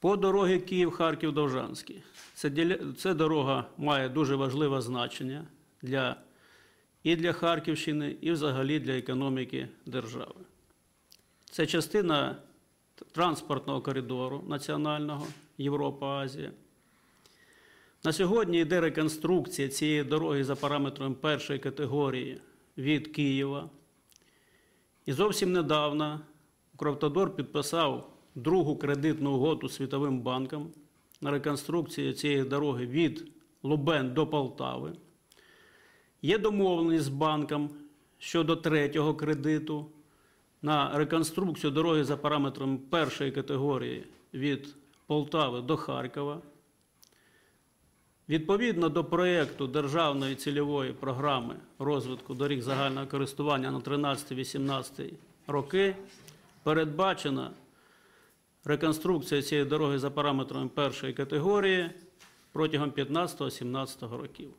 По дорогі Київ-Харків-Довжанський. Це, це дорога має дуже важливе значення для, і для Харківщини, і взагалі для економіки держави. Це частина транспортного коридору національного Європа-Азія. На сьогодні йде реконструкція цієї дороги за параметром першої категорії від Києва. І зовсім недавно Укравтодор підписав другу кредитну угоду Світовим банком на реконструкцію цієї дороги від Лубен до Полтави. Є домовленість з банком щодо третього кредиту на реконструкцію дороги за параметром першої категорії від Полтави до Харкова. Відповідно до проєкту Державної цільової програми розвитку доріг загального користування на 13-18 роки передбачена реконструкція цієї дороги за параметрами першої категорії протягом 15-17 років.